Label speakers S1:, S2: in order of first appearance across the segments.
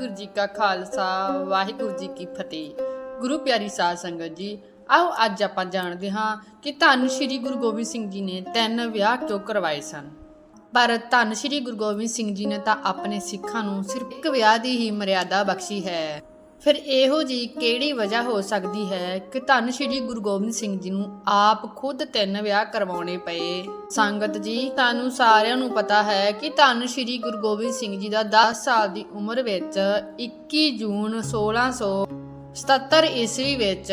S1: ਵਾਹਿਗੁਰੂ ਜੀ ਕਾ ਖਾਲਸਾ, ਵਾਹਿਗੁਰੂ ਜੀ ਕੀ ਫਤਿਹ। ਗੁਰੂ ਪਿਆਰੀ ਸਾਧ ਸੰਗਤ ਜੀ, ਆਓ ਅੱਜ ਆਪਾਂ ਜਾਣਦੇ ਹਾਂ ਕਿ ਧੰਨ ਸ਼੍ਰੀ ਗੁਰੂ ਗੋਬਿੰਦ ਸਿੰਘ ਜੀ ਨੇ ਤਿੰਨ ਵਿਆਹ ਕਿਉਂ ਕਰਵਾਏ ਸਨ? ਪਰ ਧੰਨ ਸ਼੍ਰੀ ਗੁਰੂ ਗੋਬਿੰਦ ਸਿੰਘ ਜੀ ਨੇ ਤਾਂ ਆਪਣੇ ਸਿੱਖਾਂ ਨੂੰ ਸਿਰਫ ਇੱਕ ਵਿਆਹ ਦੀ ਹੀ ਮਰਿਆਦਾ ਬਖਸ਼ੀ ਹੈ। ਫਿਰ ਇਹੋ ਜੀ ਕਿਹੜੀ ਵਜ੍ਹਾ ਹੋ ਸਕਦੀ ਹੈ ਕਿ ਧੰਨ ਸ਼੍ਰੀ ਗੁਰੂ ਗੋਬਿੰਦ ਸਿੰਘ ਜੀ ਨੂੰ ਆਪ ਖੁਦ ਤਿੰਨ ਵਿਆਹ ਕਰਵਾਉਣੇ ਪਏ? ਸੰਗਤ ਜੀ, ਤੁਹਾਨੂੰ ਸਾਰਿਆਂ ਨੂੰ ਪਤਾ ਹੈ ਕਿ ਧੰਨ ਸ਼੍ਰੀ ਗੁਰੂ ਗੋਬਿੰਦ ਸਿੰਘ ਜੀ ਦਾ 10 ਸਾਲ ਦੀ ਉਮਰ ਵਿੱਚ 21 ਜੂਨ 1677 ਈਸਵੀ ਵਿੱਚ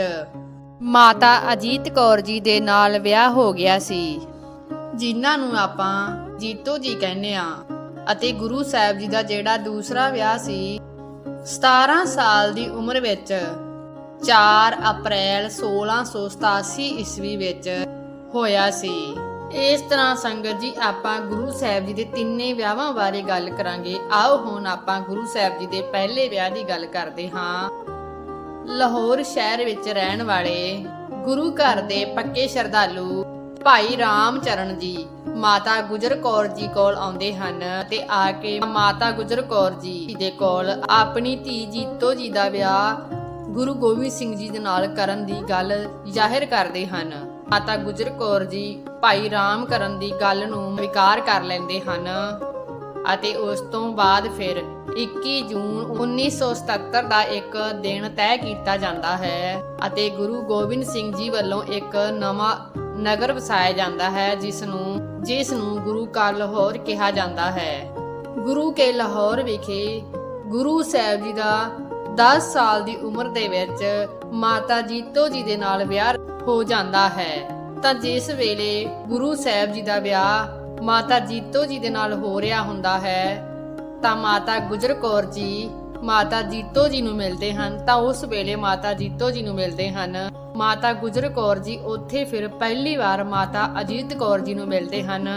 S1: ਮਾਤਾ ਅਜੀਤ ਕੌਰ ਜੀ ਦੇ ਨਾਲ ਵਿਆਹ ਹੋ ਗਿਆ ਸੀ, ਜਿਨ੍ਹਾਂ ਨੂੰ ਆਪਾਂ ਜੀਤੋ ਜੀ ਕਹਿੰਦੇ ਆ ਅਤੇ ਗੁਰੂ ਸਾਹਿਬ ਜੀ ਦਾ ਜਿਹੜਾ ਦੂਸਰਾ ਵਿਆਹ ਸੀ 17 ਸਾਲ ਦੀ ਉਮਰ ਵਿੱਚ 4 ਅਪ੍ਰੈਲ 1687 ਈਸਵੀ ਵਿੱਚ ਹੋਇਆ ਸੀ। ਇਸ ਤਰ੍ਹਾਂ ਸੰਗਤ ਜੀ, ਆਪਾਂ ਗੁਰੂ ਸਾਹਿਬ ਜੀ ਦੇ ਤਿੰਨੇ ਵਿਆਹਾਂ ਬਾਰੇ ਗੱਲ ਕਰਾਂਗੇ। ਆਓ ਹੁਣ ਆਪਾਂ ਗੁਰੂ ਸਾਹਿਬ ਜੀ ਦੇ ਪਹਿਲੇ ਵਿਆਹ ਦੀ ਗੱਲ ਕਰਦੇ ਹਾਂ। ਲਾਹੌਰ ਸ਼ਹਿਰ ਵਿੱਚ ਰਹਿਣ ਵਾਲੇ ਗੁਰੂ ਘਰ ਦੇ ਪੱਕੇ ਸ਼ਰਧਾਲੂ ਭਾਈ ਰਾਮ ਚਰਨ ਜੀ। ਮਾਤਾ ਗੁਜਰ ਕੌਰ ਜੀ ਕੋਲ ਆਉਂਦੇ ਹਨ ਤੇ ਆ ਕੇ ਮਾਤਾ ਗੁਜਰ ਕੌਰ ਜੀ ਦੇ ਕੋਲ ਆਪਣੀ ਧੀ ਜੀਤੋ ਜੀ ਦਾ ਵਿਆਹ ਗੁਰੂ ਗੋਬਿੰਦ ਸਿੰਘ ਜੀ ਦੇ ਨਾਲ ਕਰਨ ਦੀ ਗੱਲ ਜ਼ਾਹਿਰ ਕਰਦੇ ਹਨ। ਮਾਤਾ ਗੁਜਰ ਕੌਰ ਜੀ ਭਾਈ ਰਾਮ ਕਰਨ ਦੀ ਗੱਲ ਨੂੰ ਵਿਕਾਰ ਕਰ ਲੈਂਦੇ ਹਨ ਅਤੇ ਉਸ ਤੋਂ ਬਾਅਦ ਫਿਰ 21 ਜੂਨ 1977 ਦਾ ਇੱਕ ਦਿਨ ਤੈਅ ਕੀਤਾ ਜਾਂਦਾ ਹੈ ਅਤੇ ਗੁਰੂ ਗੋਬਿੰਦ ਸਿੰਘ ਜੀ ਵੱਲੋਂ ਇੱਕ ਨਵਾਂ ਨਗਰ ਵਸਾਇਆ ਜਾਂਦਾ ਹੈ ਜਿਸ ਨੂੰ ਜਿਸ ਨੂੰ ਗੁਰੂ ਕਾ ਲਾਹੌਰ ਕਿਹਾ ਜਾਂਦਾ ਹੈ। ਗੁਰੂ ਕੇ ਲਾਹੌਰ ਵਿਖੇ ਗੁਰੂ ਸਾਹਿਬ ਜੀ ਦਾ 10 ਸਾਲ ਦੀ ਉਮਰ ਦੇ ਵਿੱਚ ਮਾਤਾ ਜੀਤੋ ਜੀ ਦੇ ਨਾਲ ਵਿਆਹ ਹੋ ਜਾਂਦਾ ਹੈ। ਤਾਂ ਜਿਸ ਵੇਲੇ ਗੁਰੂ ਸਾਹਿਬ ਜੀ ਦਾ ਵਿਆਹ ਮਾਤਾ ਜੀਤੋ ਜੀ ਦੇ ਨਾਲ ਹੋ ਰਿਹਾ ਹੁੰਦਾ ਹੈ, ਤਾਂ ਮਾਤਾ ਗੁਜਰ ਕੌਰ ਜੀ ਮਾਤਾ ਜੀਤੋ ਜੀ ਨੂੰ ਮਿਲਦੇ ਹਨ, ਤਾਂ ਉਸ ਵੇਲੇ ਮਾਤਾ ਜੀਤੋ ਜੀ ਨੂੰ ਮਿਲਦੇ ਹਨ। ਮਾਤਾ ਗੁਜਰ ਕੌਰ ਜੀ ਉੱਥੇ ਫਿਰ ਪਹਿਲੀ ਵਾਰ ਮਾਤਾ ਅਜੀਤ ਕੌਰ ਜੀ ਨੂੰ ਮਿਲਦੇ ਹਨ।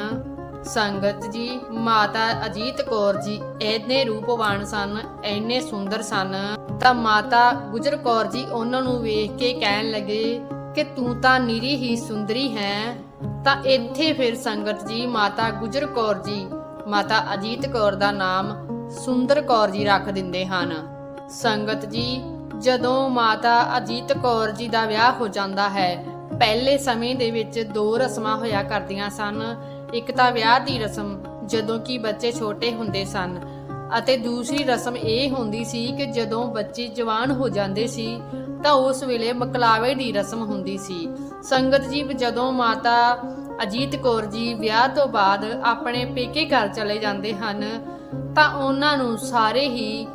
S1: ਸੰਗਤ ਜੀ, ਮਾਤਾ ਅਜੀਤ ਕੌਰ ਜੀ ਇੰਨੇ ਰੂਪਵਾਨ ਸਨ, ਇੰਨੇ ਸੁੰਦਰ ਸਨ, ਤਾਂ ਮਾਤਾ ਗੁਜਰ ਕੌਰ ਜੀ ਉਹਨਾਂ ਨੂੰ ਵੇਖ ਕੇ ਕਹਿਣ ਲੱਗੇ ਕਿ ਤੂੰ ਤਾਂ ਨਿਰੀ ਹੀ ਸੁੰਦਰੀ ਹੈ। ਤਾਂ ਇੱਥੇ ਫਿਰ ਸੰਗਤ ਜੀ, ਮਾਤਾ ਗੁਜਰ ਕੌਰ ਜੀ, ਮਾਤਾ ਅਜੀਤ ਕੌਰ ਦਾ ਨਾਮ ਸੁੰਦਰ ਕੌਰ ਜੀ ਰੱਖ ਦਿੰਦੇ ਹਨ। ਸੰਗਤ ਜੀ, ਜਦੋਂ ਮਾਤਾ ਅਜੀਤ ਕੌਰ ਜੀ ਦਾ ਵਿਆਹ ਹੋ ਜਾਂਦਾ ਹੈ, ਪਹਿਲੇ ਸਮੇਂ ਦੇ ਵਿੱਚ ਦੋ ਰਸਮਾਂ ਹੋਇਆ ਕਰਦੀਆਂ ਸਨ। ਇੱਕ ਤਾਂ ਵਿਆਹ ਦੀ ਰਸਮ, ਜਦੋਂ ਕਿ ਬੱਚੇ ਛੋਟੇ ਹੁੰਦੇ ਸਨ। ਅਤੇ ਦੂਸਰੀ ਰਸਮ ਇਹ ਹੁੰਦੀ ਸੀ ਕਿ ਜਦੋਂ ਬੱਚੇ ਜਵਾਨ ਹੋ ਜਾਂਦੇ ਸੀ, ਤਾਂ ਉਸ ਵੇਲੇ ਮਕਲਾਵੇ ਦੀ ਰਸਮ ਹੁੰਦੀ ਸੀ। ਸੰਗਤ ਜੀ, ਜਦੋਂ ਮਾਤਾ ਅਜੀਤ ਕੌਰ ਜੀ ਵਿਆਹ ਤੋਂ ਬਾਅਦ ਆਪਣੇ ਪੇਕੇ ਘਰ ਚਲੇ ਜਾਂਦੇ ਹਨ ਤਾਂ ਉਹਨਾਂ ਨੂੰ ਸਾਰੇ ਹੀ